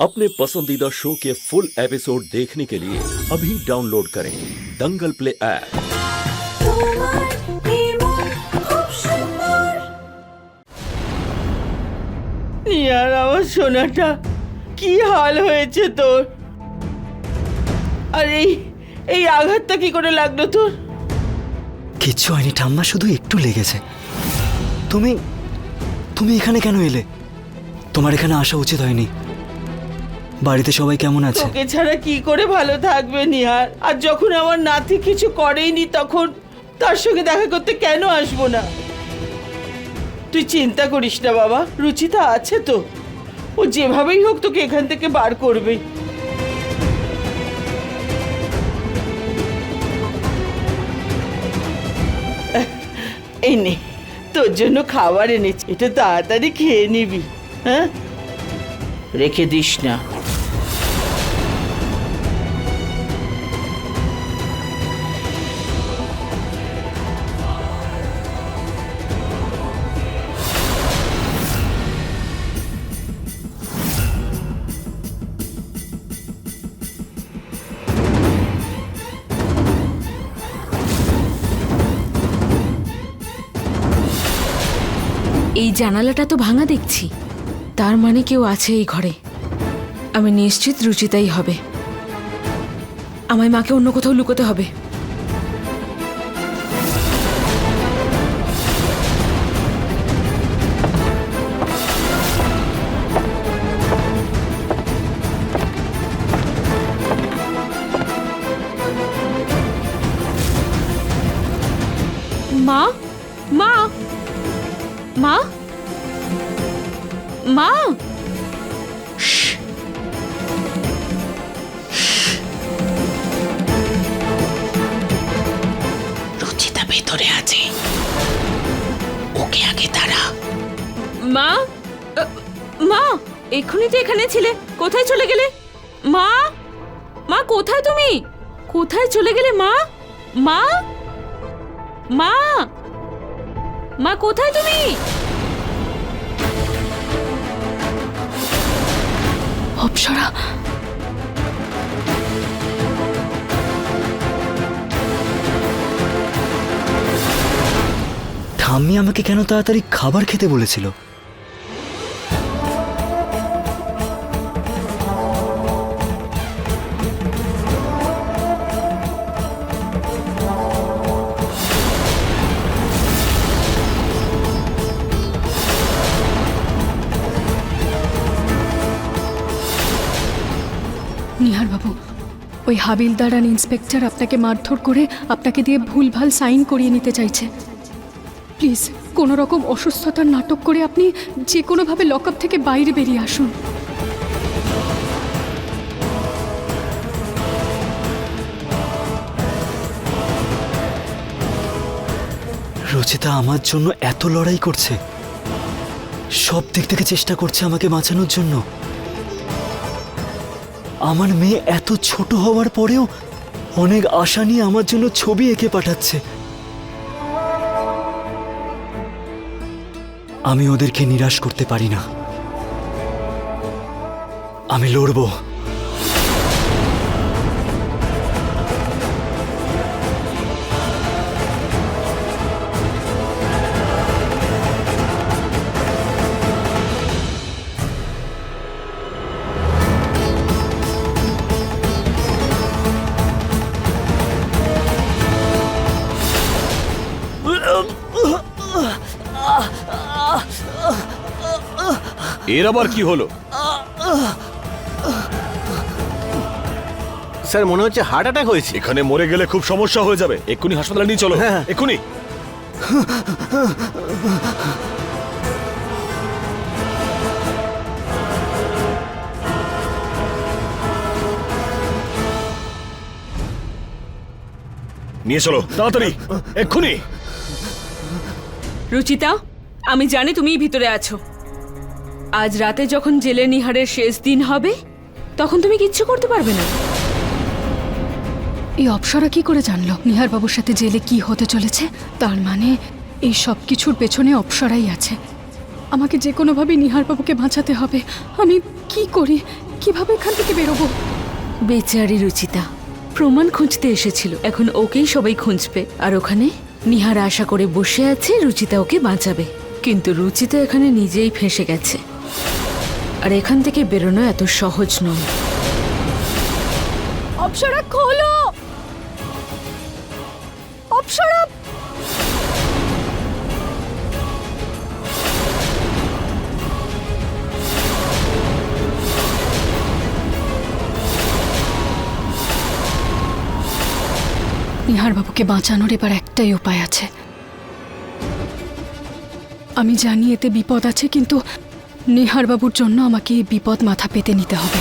अपने पसंदीदा शो के फुल एपिसोड देखने के लिए अभी डाउनलोड करें दंगल प्ले ऐप তোমার নির্মল খুব সুন্দর নিয়ার আমার সোনাটা কি হাল হয়েছে তোর আর এই এই আঘাতটা কি করে লাগলো তোর কিচ্ছু হয়নি ঠাম্মা শুধু একটু লেগেছে তুমি তুমি এখানে কেন এলে তোমার এখানে আসা উচিত হয়নি বাড়িতে সবাই কেমন আছে? তোকে ছাড়া কি করে ভালো থাকবে নিহার? আর যখন আমার নাতি কিছু করেইনি তখন তার সঙ্গে দেখা করতে কেন আসব না? তুই চিন্তা করিস না বাবা রুচিতা আছে তো। ও যেভাবেই হোক তোকে এখান থেকে বার করবে। এই নে তোর জন্য খাবার এনেছি। এটা তাড়াতাড়ি খেয়ে নিবি হ্যাঁ? রেখে দিস না। এই জানালাটা তো ভাঙা দেখছি। তার মানে কেউ আছে এই ঘরে। আমি নিশ্চিত রুচিতাই হবে। আমায় মাকে অন্য কোথাও লুকোতে হবে। মা! রুচিতা ভেতরে আছে। ওকে আগে তারা মা! মা! এক্ষুনি তো এখানে ছিলে। কোথায় চলে গেলে? মা! মা কোথায় তুমি? কোথায় চলে গেলে মা? মা? মা! মা কোথায় তুমি? অপসরা। ঠাম্মি আমাকে কেন তাড়াতাড়ি খাবার খেতে বলেছিল? ওই হাবিলদার আর ইন্সপেক্টর আপনাকে মারধর করে আপনাকে দিয়ে ভুলভাল সাইন করিয়ে নিতে চাইছে। প্লিজ, কোনো রকম অসুস্থতার নাটক করে আপনি যে কোনোভাবে লকআপ থেকে বাইরে বেরিয়ে আসুন। রচিতা আমার জন্য এত লড়াই করছে। সব দিক থেকে চেষ্টা করছে আমাকে বাঁচানোর জন্য। আমার মেয়ে এত ছোট হওয়ার পরেও অনেক আশা নিয়ে আমার জন্য ছবি এঁকে পাঠাচ্ছে। আমি ওদেরকে নিরাশ করতে পারি না। আমি লড়বো। এর আবার কি হলো? স্যার মনে হচ্ছে হার্ট অ্যাটাক হয়েছে। এখানে মরে গেলে খুব সমস্যা হয়ে যাবে। এক্ষুনি হাসপাতালে নিয়ে চলো। হ্যাঁ। এক্ষুনি। নিয়ে চলো। তাড়াতাড়ি। এক্ষুনি। রুচিতা? আমি জানি তুমি ভিতরে আছো। আজ রাতে যখন জেলে নিহারের শেষ দিন হবে তখন তুমি কিচ্ছু করতে পারবে না। এই অপসরা কি করে জানলো নিহার বাবুর সাথে জেলে কি হতে চলেছে? তার মানে এই সব কিছুর পেছনে অপসরাই আছে। আমাকে যে কোনোভাবে নিহার বাবুকে বাঁচাতে হবে। আমি কি করি? কীভাবে এখান থেকে বেরোবো? বেচারি রুচিতা প্রমাণ খুঁজতে এসেছিল। এখন ওকেই সবাই খুঁজবে। আর ওখানে নিহার আশা করে বসে আছে রুচিতা ওকে বাঁচাবে। কিন্তু রুচিতা এখানে নিজেই ফেঁসে গেছে। আর এখান থেকে বেরোনো এত সহজ নয়। অপসরা খোলো! অপসরা! নিহার বাবুকে বাঁচানোর এবার একটাই উপায় আছে। আমি জানি এতে বিপদ আছে, কিন্তু নিহার বাবুর জন্য আমাকে এই বিপদ মাথা পেতে নিতে হবে।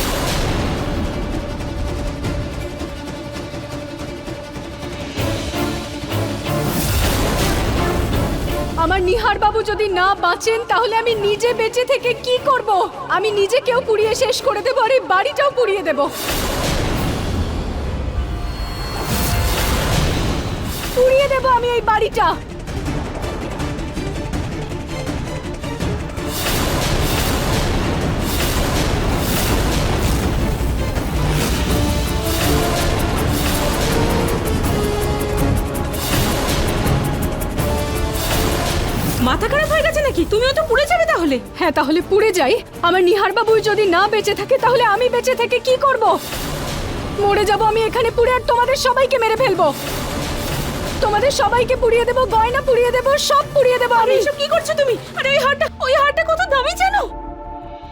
আমার নিহার বাবু যদি না বাঁচেন, তাহলে আমি নিজে বেঁচে থেকে কি করব? আমি নিজেকেও পুড়িয়ে শেষ করে দেবো আর এই বাড়িটাও পুড়িয়ে দেব। পুড়িয়ে দেব আমি এই বাড়িটা। মাথা খারাপ হয়ে গেছে নাকি? তুমিও তো পুড়ে যাবে তাহলে। হ্যাঁ তাহলে পুড়ে যাই। আমার নিহার বাবু যদি না বেঁচে থাকে তাহলে আমি বেঁচে থেকে কি করব? মরে যাব আমি এখানে পুড়ে আর তোমাদের সবাইকে মেরে ফেলব। তোমাদের সবাইকে পুড়িয়ে দেবো গয়না পুড়িয়ে দেবো সব পুড়িয়ে দেবো আমি। এসব কি করছ তুমি? আরে ওই হারটা ওই হারটা কত দামি জানো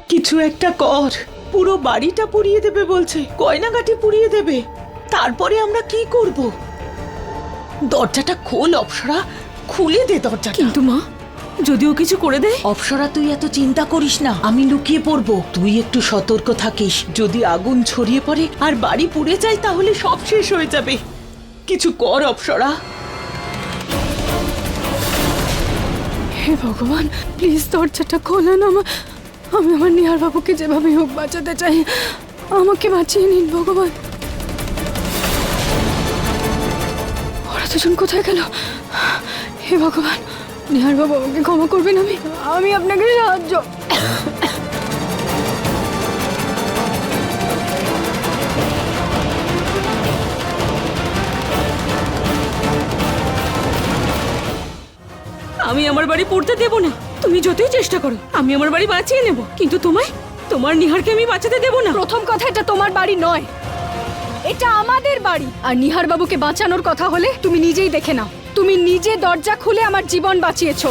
কিছু একটা কর। পুরো বাড়িটা পুড়িয়ে দেবে বলছে গয়নাগাটি পুড়িয়ে দেবে। তারপরে আমরা কি করব? দরজাটা খোল অপসরা। খুলে দে দরজাটা। কিন্তু মা যদিও কিছু করে দেয় অপসরা তুই এত চিন্তা করিস না। আমি লুকিয়ে পড়ব। তুই একটু সতর্ক থাকিস। যদি আগুন ছড়িয়ে পড়ে আর বাড়ি পুড়ে যায় তাহলে সব শেষ হয়ে যাবে। কিছু কর অপসরা। হে ভগবান প্লিজ দরজাটা খোলেন আমার। আমি আমার নিহার বাবুকে যেভাবে হোক বাঁচাতে চাই আমাকে বাঁচিয়ে নিন ভগবান। ওরা দুজন কোথায় গেল? হে ভগবান নিহার বাবু আমাকে ক্ষমা করবেন আমি? আমি আপনাকে সাহায্য। আমি আমার বাড়ি পড়তে দেব না। তুমি যতই চেষ্টা করো, আমি আমার বাড়ি বাঁচিয়ে নেব। কিন্তু তোমায়, তোমার নিহারকে আমি বাঁচাতে দেব না। প্রথম কথা, এটা তোমার বাড়ি নয়। এটা আমাদের বাড়ি। আর নিহার বাবুকে বাঁচানোর কথা হলে তুমি নিজেই দেখে নাও। তুমি নিজে দরজা খুলে আমার জীবন বাঁচিয়েছো।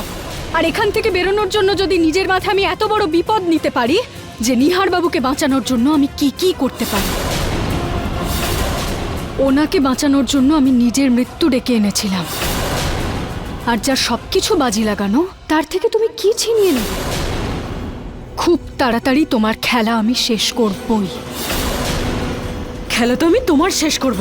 আর এখান থেকে বেরোনোর জন্য যদি নিজের মাথায় আমি এত বড় বিপদ নিতে পারি, যে নিহার বাবুকে বাঁচানোর জন্য আমি কি কি করতে পারি? ওনাকে বাঁচানোর জন্য আমি নিজের মৃত্যু ডেকে এনেছিলাম। আর যার সবকিছু বাজি লাগানো, তার থেকে তুমি কি ছিনিয়ে নেবে? খুব তাড়াতাড়ি তোমার খেলা আমি শেষ করবই। খেলা তো আমি তোমার শেষ করব।